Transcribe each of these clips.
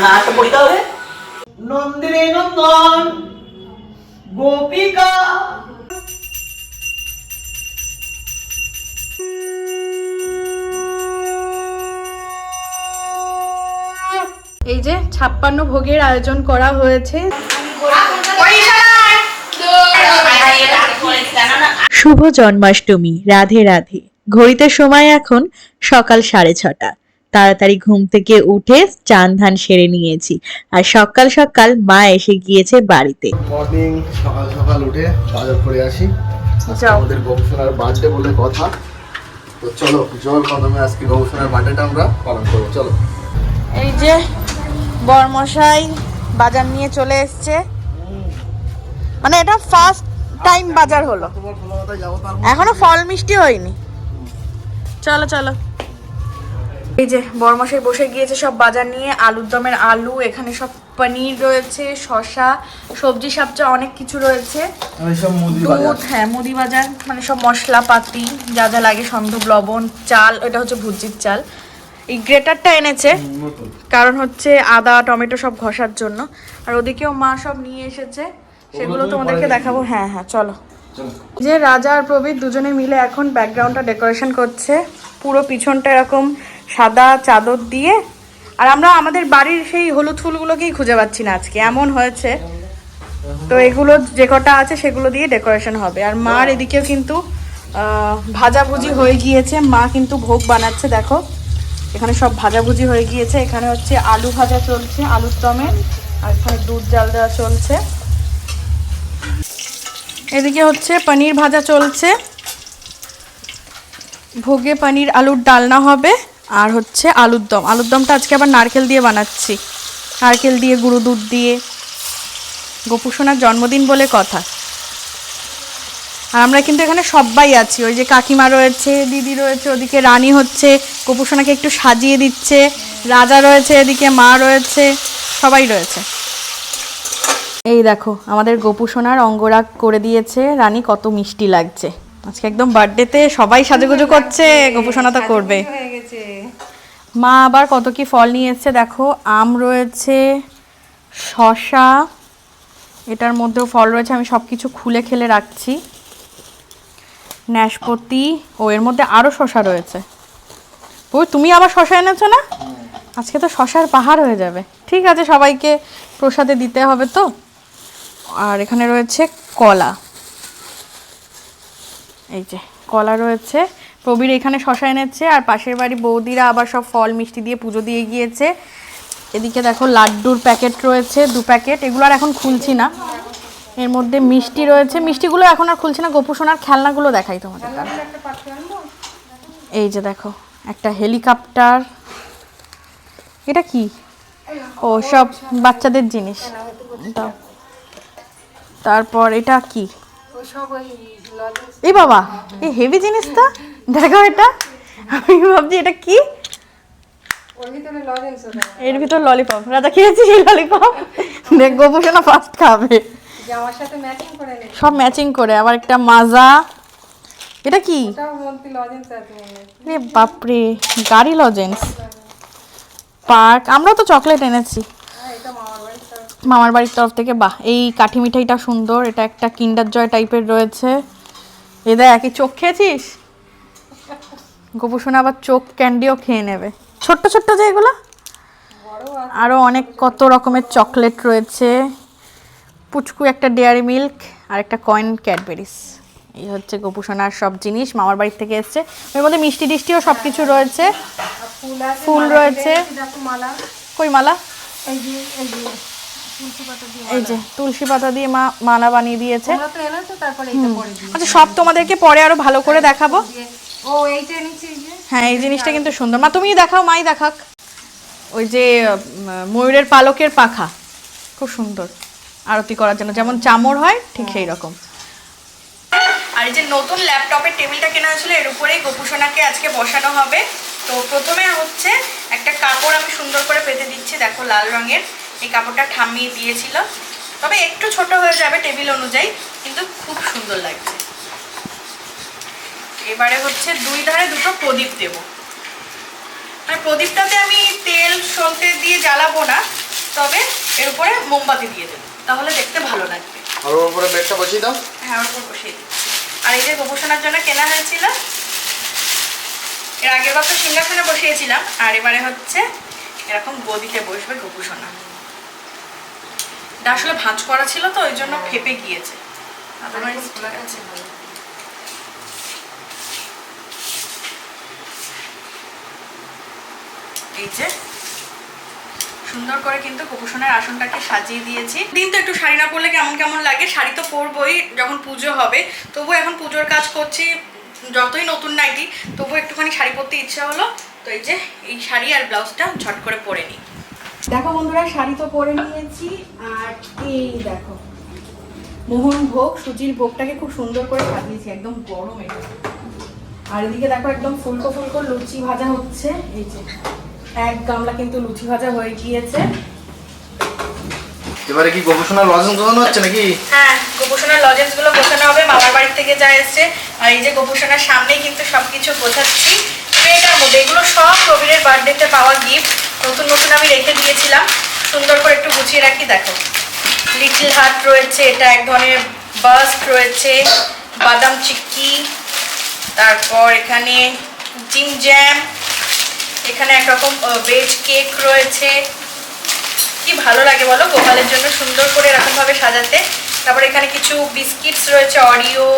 হ্যাঁ পড়িতে হবে। নন্দিনী নন্দন গোপিকা। এই যে ছাপ্পান্ন ভোগের আয়োজন করা হয়েছে। শুভ জন্মাষ্টমী রাধে রাধে। ঘড়িতে সময় এখন সকাল সাড়ে ছটা। তাড়াতাড়ি ঘুম থেকে উঠে চান ধান সেরে নিয়েছি। আর সকাল সকাল মা এসে গিয়েছে বাড়িতে। মর্নিং সকাল সকাল উঠে বাজার করে আসি। আমাদের গবেষণার বার্থডে বলে কথা। তো চলো জল কদমে আজকে গবেষণার বার্থডেটা আমরা পালন করব। চলো। এই যে বরমশাই বাজার নিয়ে চলে এসছে। মানে এটা ফার্স্ট টাইম বাজার হলো। এখনও ফল মিষ্টি হয়নি। চলো চলো। এই যে বরমশাই বসে গিয়েছে সব বাজার নিয়ে আলুর দমের আলু এখানে সব পনির রয়েছে শশা সবজি সাবজা অনেক কিছু রয়েছে। আমি দুধ হ্যাঁ মুদি বাজার মানে সব মশলাপাতি যা যা লাগে সন্দুক লবণ চাল এটা হচ্ছে ভুজির চাল। এই গ্রেটারটা এনেছে কারণ হচ্ছে আদা টমেটো সব ঘষার জন্য। আর ওদিকেও মা সব নিয়ে এসেছে। সেগুলো তুমি তোমাদেরকে দেখাবো। হ্যাঁ হ্যাঁ চলো। চলো। যে রাজা আর প্রবীর দুজনে মিলে এখন ব্যাকগ্রাউন্ডটা ডেকোরেশন করছে। পুরো পিছনটা এরকম সাদা চাদর দিয়ে। আর আমরা আমাদের বাড়ির সেই হলুদ ফুলগুলোকেই খুঁজে পাচ্ছি না আজকে। এমন হয়েছে। তো এগুলো যে কটা আছে সেগুলো দিয়ে ডেকোরেশন হবে। আর মার এদিকেও কিন্তু ভাজাভুজি হয়ে গিয়েছে। মা কিন্তু ভোগ বানাচ্ছে, দেখো। এখানে সব ভাজাভুজি হয়ে গিয়েছে। এখানে হচ্ছে আলু ভাজা চলছে, আলুর দমে। আর এখানে দুধ জাল দেওয়া চলছে। এদিকে হচ্ছে পনির ভাজা চলছে। ভোগে পনির আলুর ডালনা হবে। আর হচ্ছে আলুর দম। আলুর দমটা আজকে আবার নারকেল দিয়ে বানাচ্ছি। নারকেল দিয়ে, গুঁড়ো দুধ দিয়ে। গোপুসোনার জন্মদিন বলে কথা। আর আমরা কিন্তু এখানে সবাই আছি। ওই যে কাকিমা রয়েছে, দিদি রয়েছে, ওদিকে রানী হচ্ছে, গোপুসোনাকে একটু সাজিয়ে দিচ্ছে, রাজা রয়েছে, এদিকে মা রয়েছে, সবাই রয়েছে। এই দেখো, আমাদের গোপু সোনার অঙ্গরাগ করে দিয়েছে। রানী কত মিষ্টি লাগছে। আজকে একদম বার্থডেতে সবাই সাজুগুজু করছে গোপু তো করবে। মা আবার কত কি ফল নিয়ে এসছে দেখো আম রয়েছে শশা এটার মধ্যেও ফল রয়েছে আমি সব কিছু খুলে খেলে রাখছি। ন্যাশপতি ও এর মধ্যে আরও শশা রয়েছে। ওই তুমি আবার শশা এনেছো না? আজকে তো শশার পাহাড় হয়ে যাবে। ঠিক আছে সবাইকে প্রসাদে দিতে হবে তো। আর এখানে রয়েছে কলা। এই যে, কলা রয়েছে। প্রবীর এখানে শশা এনেছে, আর পাশের বাড়ি বৌদিরা আবার সব ফল, মিষ্টি দিয়ে পুজো দিয়ে গিয়েছে। এদিকে দেখো লাড্ডুর প্যাকেট রয়েছে, দু প্যাকেট। এগুলো আর এখন খুলছি না। এর মধ্যে মিষ্টি রয়েছে। মিষ্টিগুলো এখন আর খুলছি না। গোপু সোনার খেলনাগুলো দেখাই তোমাদের। এই যে দেখো, একটা হেলিকপ্টার। এটা কি? ও, সব বাচ্চাদের জিনিস। তারপর এটা কি? এই বাবা এই হেভি জিনিস তো দেখো এটা। আমি ভাবছি এটা কি? এর ভিতর ললিপপ রাজা খেয়েছি এই ললিপপ দেখ গোপুসোনা না ফার্স্ট খাবে। সব ম্যাচিং করে আবার একটা মাজা। এটা কি? রে বাপরে গাড়ি লজেন্স পার্ক আমরা তো চকলেট এনেছি। মামার বাড়ির তরফ থেকে বাহ এই কাঠি মিঠাইটা সুন্দর এটা একটা কিন্ডার জয় টাইপের রয়েছে। এদা একই চোখ খেয়েছিস? গোপুসোনা আবার চোখ ক্যান্ডিও খেয়ে নেবে। ছোট্ট ছোট্ট যে এগুলো? আরও অনেক কত রকমের চকলেট রয়েছে। পুচকু একটা ডেয়ারি মিল্ক আর একটা কয়েন ক্যাডবেরিস এই হচ্ছে গোপুসোনার সব জিনিস মামার বাড়ি থেকে এসছে। এর মধ্যে মিষ্টি টিষ্টিও সব কিছু রয়েছে ফুল রয়েছে। কই মালা? এই যে তুলসী পাতা দিয়ে মা মালা বানিয়ে দিয়েছে। আচ্ছা সব তোমাদেরকে পরে আরও ভালো করে দেখাবো। হ্যাঁ এই জিনিসটা কিন্তু সুন্দর। মা তুমিই দেখাও মাই দেখাক। ওই যে ময়ূরের পালকের পাখা। খুব সুন্দর আরতি করার জন্য। যেমন চামর হয় ঠিক সেই রকম আর এই যে নতুন ল্যাপটপের টেবিলটা কেনা হয়েছিল এর উপরেই গোপুসোনাকে আজকে বসানো হবে। তো প্রথমে হচ্ছে একটা কাপড় আমি সুন্দর করে পেতে দিচ্ছি দেখো লাল রঙের। এই কাপড়টা ঠাম্মি দিয়েছিল। তবে একটু ছোট হয়ে যাবে টেবিল অনুযায়ী কিন্তু খুব সুন্দর লাগছে। এবারে হচ্ছে দুই ধারে দুটো প্রদীপ দেব। মানে প্রদীপটাতে আমি তেল সলতে দিয়ে জ্বালাবো না তবে এর উপরে মোমবাতি দিয়ে দেবো। তাহলে দেখতে ভালো লাগবে। আর ওর উপরে বেডটা বসিয়ে দাও। হ্যাঁ ওর উপর বসিয়ে দিচ্ছি। আর এই যে গোপোষণার জন্য কেনা হয়েছিল এর আগের বার তো সিংহাসনে বসিয়েছিলাম আর এবারে হচ্ছে এরকম গদিতে বসবে গোপোষণা এটা আসলে ভাঁজ করা ছিল তো ওই জন্য ফেপে গিয়েছে। আদারওয়াইজ ঠিক আছে এই যে সুন্দর করে কিন্তু কুকুশনের আসনটাকে সাজিয়ে দিয়েছি। দিন তো একটু শাড়ি না পরলে কেমন কেমন লাগে শাড়ি তো পরবই যখন পুজো হবে। তবু এখন পুজোর কাজ করছি যতই নতুন নাইটি তবু একটুখানি শাড়ি পরতে ইচ্ছা হলো। তো এই যে এই শাড়ি আর ব্লাউজটা ঝট করে পরে নিই। দেখো বন্ধুরা শাড়ি তো পরে নিয়েছি আর এই দেখো মোহন ভোগ সুজির ভোগটাকে খুব সুন্দর করে সাজিয়েছি একদম গরম। এটা আর এদিকে দেখো একদম ফুলকো ফুলকো লুচি ভাজা হচ্ছে এই যে এক গামলা কিন্তু লুচি ভাজা হয়ে গিয়েছে। এবারে কি গবেষণা লজেন্স গোছানো হচ্ছে নাকি? হ্যাঁ গোপোষণার লজেন্সগুলো গোছানো হবে মামার বাড়ি থেকে যা এসছে। আর এই যে গোপোষণার সামনেই কিন্তু সবকিছু গোছাচ্ছি। ট্রেটার মধ্যে এগুলো সব রবিরের বার্থডেতে পাওয়া গিফট নতুন নতুন আমি রেখে দিয়েছিলাম। সুন্দর করে একটু গুছিয়ে রাখি, দেখো। লিটল হার্ট রয়েছে, এটা এক ধরনের বাস্ট রয়েছে। বাদাম চিক্কি। তারপর এখানে জিম জ্যাম। এখানে একরকম ভেজ কেক রয়েছে। কি ভালো লাগে বলো, গোপালের জন্য সুন্দর করে এরকমভাবে সাজাতে। তারপর এখানে কিছু বিস্কিটস রয়েছে অরিও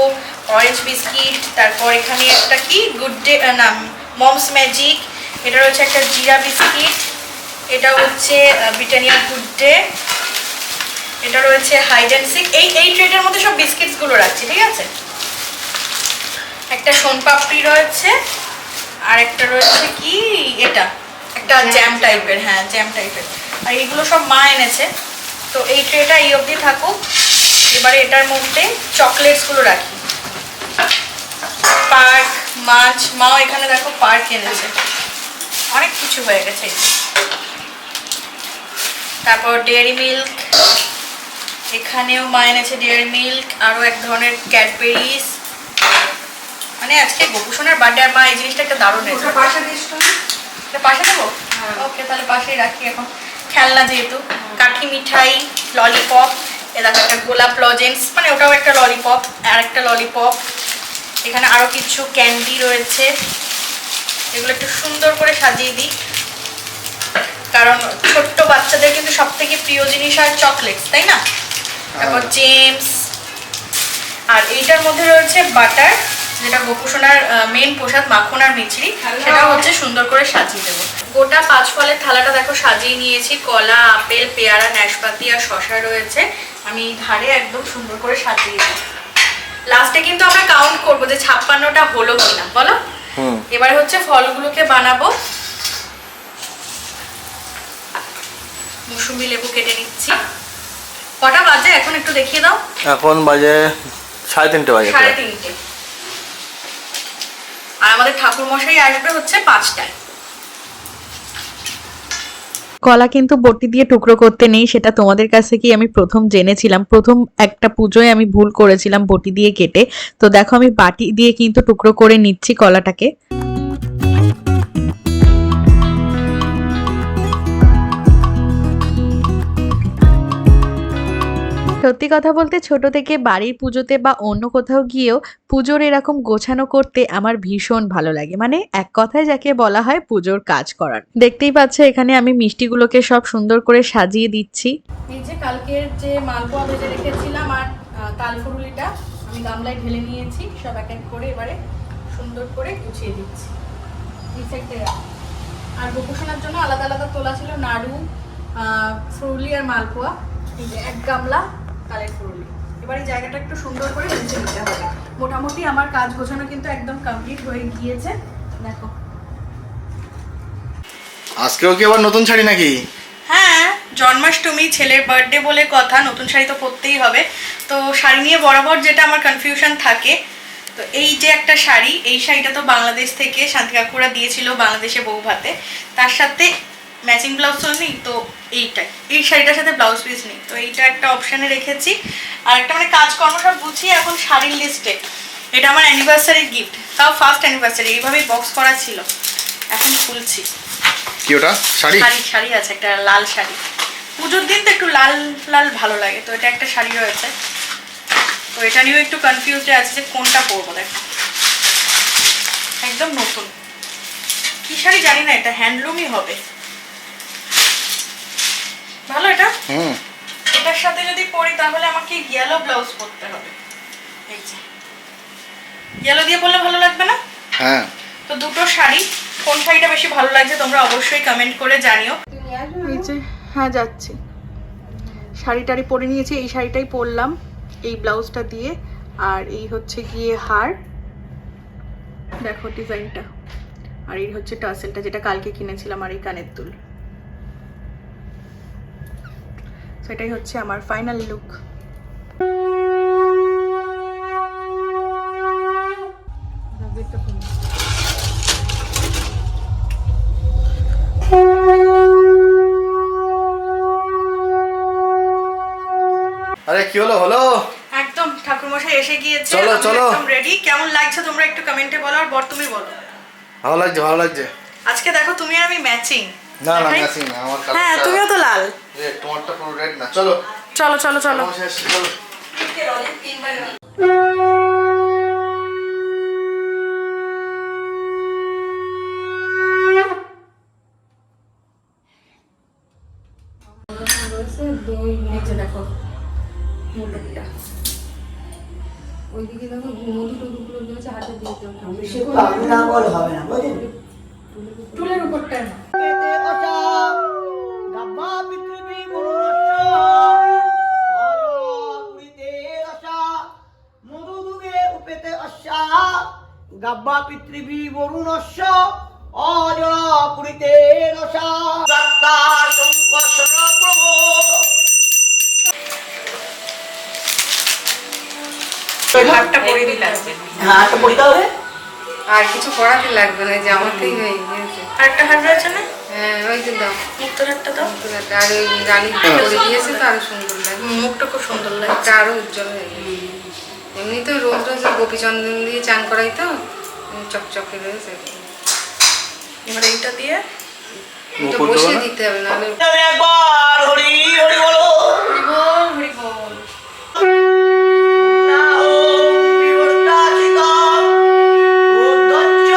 অরেঞ্জ বিস্কিট তারপর এখানে একটা কি? গুড ডে নাম মমস ম্যাজিক এটা রয়েছে একটা জিরা বিস্কিট এটা হচ্ছে ব্রিটানিয়া গুড ডে এটা রয়েছে হাইড অ্যান্ড এই এই ট্রেটের মধ্যে সব বিস্কিটসগুলো রাখছি ঠিক আছে? একটা সোনপাপড়ি রয়েছে আর একটা রয়েছে কি এটা একটা জ্যাম টাইপের হ্যাঁ জ্যাম টাইপের আর এগুলো সব মা এনেছে তো এই ট্রেটা এই অবধি থাকুক এবারে এটার মধ্যে চকলেটসগুলো রাখি। পার্ক মাছ মাও এখানে দেখো পার্ক এনেছে। অনেক কিছু হয়ে গেছে। তারপর ডেয়ারি মিল্ক এখানেও মা এনেছে ডেয়ারি মিল্ক আরও এক ধরনের ক্যাডবেরিজ মানে আজকে গোপুসোনার বার্থডে আর মা এই জিনিসটা একটা দারুণ পাশে দিস পাশে দেবো? ওকে তাহলে পাশেই রাখি এখন। খেলনা যেহেতু কাঠি মিঠাই ললিপপ এ দেখো একটা গোলাপ লজেন্স মানে ওটাও একটা ললিপপ আর একটা ললিপপ এখানে আরও কিছু ক্যান্ডি রয়েছে। এগুলো একটু সুন্দর করে সাজিয়ে দিই। কারণ ছোট্ট বাচ্চাদের কিন্তু সব থেকে প্রিয় জিনিস হয় চকলেটস তাই না? তারপর জেমস আর এইটার মধ্যে রয়েছে বাটার যেটা গোপুসোনার মেন প্রসাদ মাখন আর মিছরি সেটা হচ্ছে সুন্দর করে সাজিয়ে দেবো। গোটা পাঁচ ফলের থালাটা দেখো সাজিয়ে নিয়েছি। কলা আপেল পেয়ারা নাশপাতি আর শশা রয়েছে। আমি ধারে একদম সুন্দর করে সাজিয়ে দিই। লাস্টে কিন্তু আমরা কাউন্ট করব যে ছাপ্পান্নটা হলো কিনা বলো? হুম। এবারে হচ্ছে ফলগুলোকে বানাবো। মুসুম্বি লেবু কেটে নিচ্ছি। কটা বাজে? এখন একটু দেখিয়ে দাও। এখন বাজে সাড়ে তিনটে বাজে সাড়ে তিনটে। আর আমাদের ঠাকুর মশাই আসবে হচ্ছে পাঁচটায়। কলা কিন্তু বটি দিয়ে টুকরো করতে নেই, সেটা তোমাদের কাছ থেকেই আমি প্রথম জেনেছিলাম। প্রথম একটা পুজোয় আমি ভুল করেছিলাম বটি দিয়ে কেটে। তো দেখো আমি বাটি দিয়ে কিন্তু টুকরো করে নিচ্ছি কলাটাকে। সত্যি কথা বলতে ছোট থেকে বাড়ির পুজোতে বা অন্য কোথাও গিয়েও পুজোর এরকম গোছানো করতে আমার ভীষণ ভালো লাগে। মানে এক কথায় যাকে বলা হয় পুজোর কাজ করার। দেখতেই পাচ্ছ এখানে আমি মিষ্টিগুলোকে সব সুন্দর করে সাজিয়ে দিচ্ছি। এই যে কালকের যে মালপোয়া ভেজে রেখেছিলাম আর তালফুরুলিটা, আমি গামলায় ঢেলে নিয়েছি, সব এক এক করে এবারে সুন্দর করে গুছিয়ে দিচ্ছি। আর গোপুসোনার জন্য আলাদা আলাদা তোলা ছিল নাড়ু ফুরুলি আর মালপোয়া। এই যে এক গামলা এবার এই জায়গাটা একটু সুন্দর করে মুছে নিতে হবে। মোটামুটি আমার কাজ গোছানো কিন্তু একদম কমপ্লিট হয়ে গিয়েছে। দেখো। আজকেও কি আবার নতুন শাড়ি নাকি? হ্যাঁ জন্মাষ্টমী ছেলের বার্থডে বলে কথা নতুন শাড়ি তো পরতেই হবে। তো শাড়ি নিয়ে বরাবর যেটা আমার কনফিউশন থাকে তো এই যে একটা শাড়ি এই শাড়িটা তো বাংলাদেশ থেকে শান্তি কাকুরা দিয়েছিল বাংলাদেশে বউ ভাতে তার সাথে ম্যাচিং ব্লাউজ তো নেই তো এইটাই। এই শাড়িটার সাথে ব্লাউজ পিস নেই তো এইটা একটা অপশানে রেখেছি। আর একটা মানে কাজকর্ম সব গুছিয়ে এখন শাড়ির লিস্টে এটা আমার অ্যানিভার্সারি গিফট তাও ফার্স্ট অ্যানিভার্সারি এইভাবেই বক্স করা ছিল। এখন খুলছি। কি ওটা? শাড়ি? শাড়ি শাড়ি আছে একটা লাল শাড়ি। পুজোর দিন তো একটু লাল লাল ভালো লাগে তো এটা একটা শাড়ি রয়েছে। তো এটা নিয়েও একটু কনফিউজে আছে যে কোনটা পরবো দেখো। একদম নতুন। কি শাড়ি জানি না এটা হ্যান্ডলুমই হবে। ভালো এটা? হুম। এটার সাথে যদি পরি তাহলে আমাকে ইয়েলো ব্লাউজ পরতে হবে। এই যে। ইয়েলো দিয়ে পরলে ভালো লাগবে না? হ্যাঁ। তো দুটো শাড়ি। কোন শাড়িটা বেশি ভালো লাগছে তোমরা অবশ্যই কমেন্ট করে জানিও। এই যে হ্যাঁ যাচ্ছি। শাড়ি টাড়ি পরে নিয়েছি এই শাড়িটাই পরলাম এই ব্লাউজটা দিয়ে। আর এই হচ্ছে গিয়ে হার। দেখো ডিজাইনটা আর এই হচ্ছে টাসেলটা যেটা কালকে কিনেছিলাম আর এই কানের দুল। সেটাই হচ্ছে আমার ফাইনাল লুক আরে কি হলো? হলো? একদম ঠাকুরমশাই এসে গিয়েছে চলো, চলো। একদম রেডি কেমন লাগছে তোমরা একটু কমেন্টে বলো আর বর তুমি বলো। ভালো লাগছে ভালো লাগছে। আজকে দেখো তুমি আর আমি ম্যাচিং না না ম্যাচিং না আমার হ্যাঁ তুমিও তো লাল। রেড তোমারটা পুরো রেড না চলো। চলো চলো চলো। ওইদিকে দেখো মধু টধুগুলো রয়েছে হাতে দিয়ে দিতে হবে। না বলে হবে না বুঝলেন টুলের উপরটা না। গাব্বা পৃথিবী বরুণস্য অজরা পুরিতে রসা। দত্তা সংকর্ষণ প্রভু হাতটা পরে দিলাম হ্যাঁ একটা পরিতা আর কিছু করাতে লাগবে না যে আমাকেই হয়ে হাত রয়েছে না? হ্যাঁ ওই তো দাও। মুক্তোর একটা দাও আর ওই রানী করে দিয়েছে তো আরও সুন্দর লাগে। মুখটা খুব সুন্দর লাগছে। আরও উজ্জ্বল হয়ে গেছে। এমনি তো রোজ রোজ গোপীচন্দন দিয়ে চান করাই তো। চকচকে রয়েছে এবার এইটা দিয়ে এটা বসিয়ে দিতে হবে নাহলে একবার হরি হরি বলো। হরি বল হরি বল না ওম বিবস্তাচিতম উদ্ধচ্চ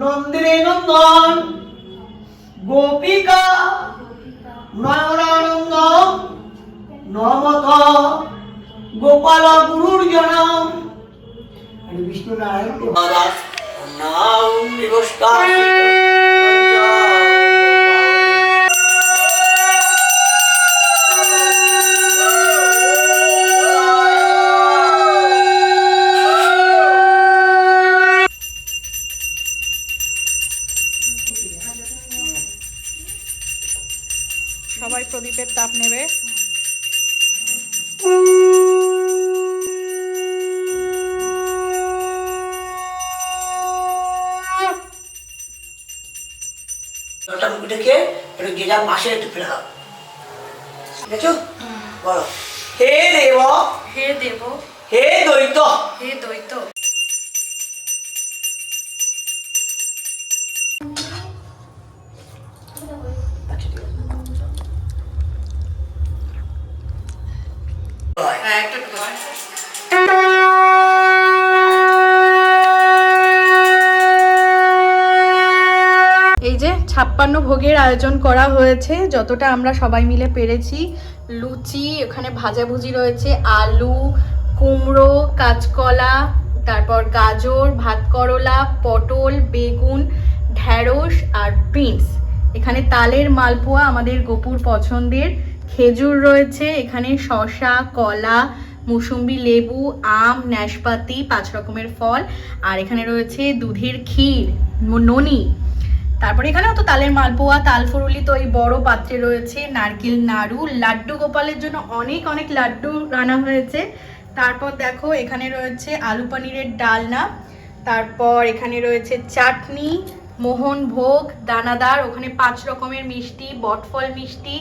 নন্দিনী নন্দন গোপিকা নয়নানন্দ নমত গোপাল গুরুর জনম আর বিষ্ণু নারায়ণ দাস নাম সবাই মুখ দেখে একটু যে যার মাসে একটু ফেলে দাও দেখছ? বলো। হে দেব। হে দেব। হে দৈত হে দ্বৈত যে ছাপ্পান্ন ভোগের আয়োজন করা হয়েছে, যতটা আমরা সবাই মিলে পেরেছি। লুচি, ওখানে ভাজাভুজি রয়েছে, আলু, কুমড়ো, কাঁচকলা, তারপর গাজর, ভাত করলা, পটল, বেগুন, ঢ্যাঁড়স আর বিনস। এখানে তালের মালপোয়া আমাদের গোপুর পছন্দের। খেজুর রয়েছে, এখানে শসা, কলা, মুসুম্বি, লেবু, আম নাশপাতি পাঁচ রকমের ফল। আর এখানে রয়েছে দুধের ক্ষীর, ননি। তারপরে এখানেও তো তালের মালপোয়া, তাল ফুরুলি তো এই বড় পাত্রে রয়েছে, নারকেল, নাড়ু, লাড্ডু গোপালের জন্য অনেক অনেক লাড্ডু রান্না হয়েছে। তারপর দেখো, এখানে রয়েছে আলু পনিরের ডালনা, তারপর এখানে রয়েছে চাটনি, মোহন ভোগ, দানাদার, ওখানে পাঁচ রকমের মিষ্টি, বটফল মিষ্টি,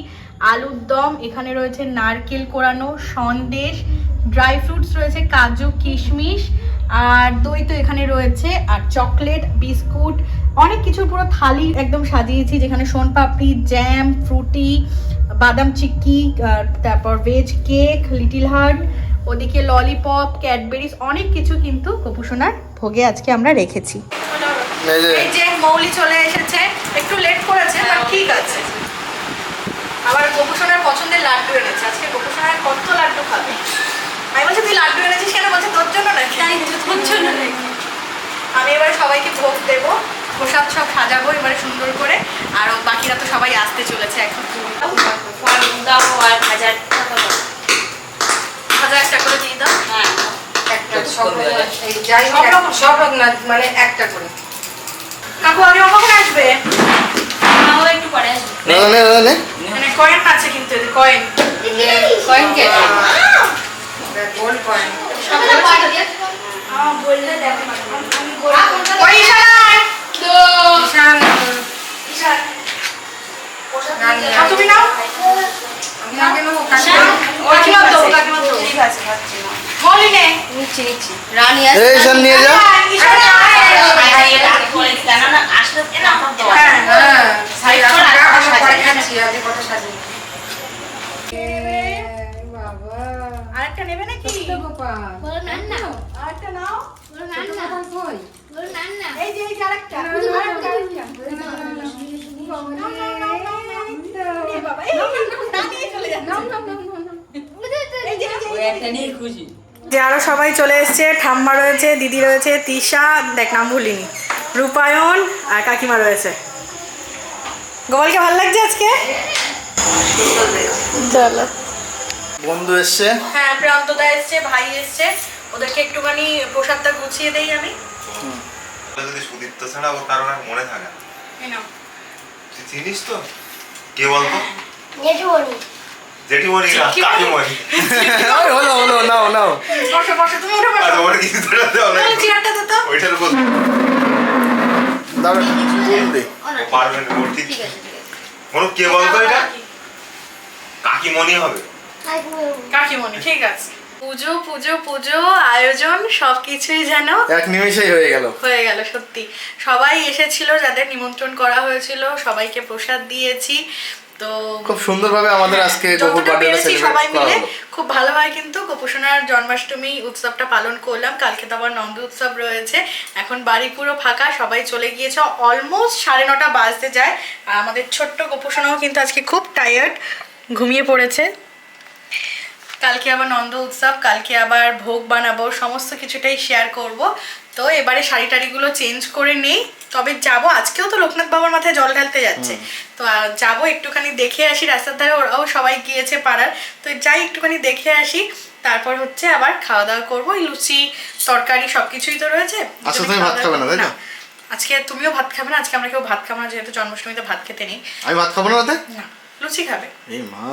আলুর দম, এখানে রয়েছে নারকেল কোরানো, সন্দেশ, ড্রাই ফ্রুটস রয়েছে, কাজু কিশমিশ, আর দই তো এখানে রয়েছে, আর চকলেট, বিস্কুট অনেক কিছু পুরো থালি একদম সাজিয়েছি যেখানে সোনপাপড়ি জ্যাম ফ্রুটি বাদাম চিক্কি আর তারপর ভেজ কেক লিটিল হার্ট ওদিকে ললিপপ ক্যাডবেরিজ অনেক কিছু কিন্তু গোপুসোনার ভোগে আজকে আমরা রেখেছি। এই যে মৌলি চলে এসেছে একটু লেট করেছে বাট ঠিক আছে। আবার গোপুসোনার পছন্দের লাড্ডু এনেছে আজকে গোপুসোনার কত লাড্ডু খাবে? আমি বলছি তুই লাড্ডু এনেছিস কেন? বলছে তোর জন্য নাকি? তোর জন্য নাকি? আমি এবারে সবাইকে ভোগ দেবো। প্রসাদ সব সাজাবো এবারে সুন্দর করে। আর ও বাকিরা তো সবাই আসতে চলেছে এখন। ফল দাও আর হাজার টাকা দাও। হাজার একটা করে দিয়ে দাও হ্যাঁ একটা সব যাই হোক এক- সব রকম না মানে একটা করে। কাকু আগে কখন আসবে? মাও একটু পরে আসবে। না না না না। মানে কয়েন আছে কিন্তু কয়েন কয়েন কে? গোল্ড কয়েন তুমি নাও আমি আগে নেব কাকিমা তো কাকিমা তো ঠিক আছে খাচ্ছি না হ্যাঁ হ্যাঁ আরেকটা নেবে নাকি গোপাল আরেকটা নাও কই এই যে এই আরেকটা। আরেকটা, যে আরও সবাই চলে এসেছে ঠাম্মা রয়েছে দিদি রয়েছে তিশা দেখ নাম ভুলিনি। রূপায়ণ আর কাকিমা রয়েছে। গোপালকে ভালো লাগছে আজকে? চলো বন্ধু এসছে। হ্যাঁ প্রান্তদা এসছে ভাই এসছে। ওদেরকে একটুখানি প্রসাদটা গুছিয়ে দেই আমি। যদি সুদীপ্ত ছাড়া ওর কারণে আর মনে থাকে না। এই নাও। তুই চিনিস তো? কে বলতো? জেঠুমণি। জেঠিমণি না? কাকিমণি। ওই হলো হলো নাও নাও। বসো বসো তুমি উঠে আচ্ছা বসো ওর কিছু ধরাতে হবে। তাহলে চেয়ারটা দে তো। ওইটার উপর ফুল দে। ও পারবে না ওর ঠিক কে বলতো এটা? কাকিমণি হবে। কাকিমণি ঠিক আছে। পুজো পুজো পুজো আয়োজন সবকিছুই যেন এক নিমেষেই হয়ে গেল। হয়ে গেল সত্যি। সবাই এসেছিল যাদের নিমন্ত্রণ করা হয়েছিল সবাইকে প্রসাদ দিয়েছি। তো খুব সুন্দরভাবে আমাদের আজকে গোপুর পেরেছি সবাই মিলে খুব ভালোভাবে কিন্তু গোপুসোনার জন্মাষ্টমী উৎসবটা পালন করলাম। কালকে তো আবার নন্দ উৎসব রয়েছে। এখন বাড়ি পুরো ফাঁকা সবাই চলে গিয়েছে। অলমোস্ট সাড়ে নটা বাজতে যায়। আর আমাদের ছোট্ট গোপুসোনাও কিন্তু আজকে খুব টায়ার্ড ঘুমিয়ে পড়েছে। কালকে আবার নন্দ উৎসব কালকে আবার ভোগ বানাবো সমস্ত কিছুটাই শেয়ার করব। তো এবারে শাড়ি টাড়িগুলো চেঞ্জ করে নেই। তবে যাব আজকেও তো লোকনাথ বাবার মাথায় জল ঢালতে যাচ্ছে। তো যাব একটুখানি দেখে আসি রাস্তার ধারে ওরাও সবাই গিয়েছে পাড়ার। তো যাই একটুখানি দেখে আসি তারপর হচ্ছে আবার খাওয়া দাওয়া করব লুচি তরকারি সবকিছুই তো রয়েছে। আচ্ছা, না? আজকে তুমিও ভাত খাবে না? আজকে আমরা কেউ ভাত খাব না যেহেতু জন্মাষ্টমীতে ভাত খেতে নেই। আমি ভাত খাব না না। লুচি খাবে। এই মা।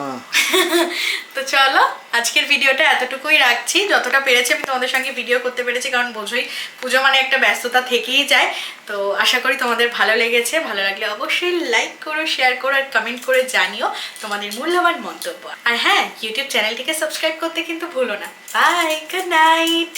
তো চলো আজকের ভিডিওটা এতটুকুই রাখছি। যতটা পেরেছি আমি তোমাদের সঙ্গে ভিডিও করতে পেরেছি কারণ বোঝোই পুজো মানে একটা ব্যস্ততা থেকেই যায়। তো আশা করি তোমাদের ভালো লেগেছে। ভালো লাগলে অবশ্যই লাইক করো শেয়ার করো আর কমেন্ট করে জানিও তোমাদের মূল্যবান মন্তব্য। আর হ্যাঁ ইউটিউব চ্যানেলটিকে সাবস্ক্রাইব করতে কিন্তু ভুলো না। Bye good night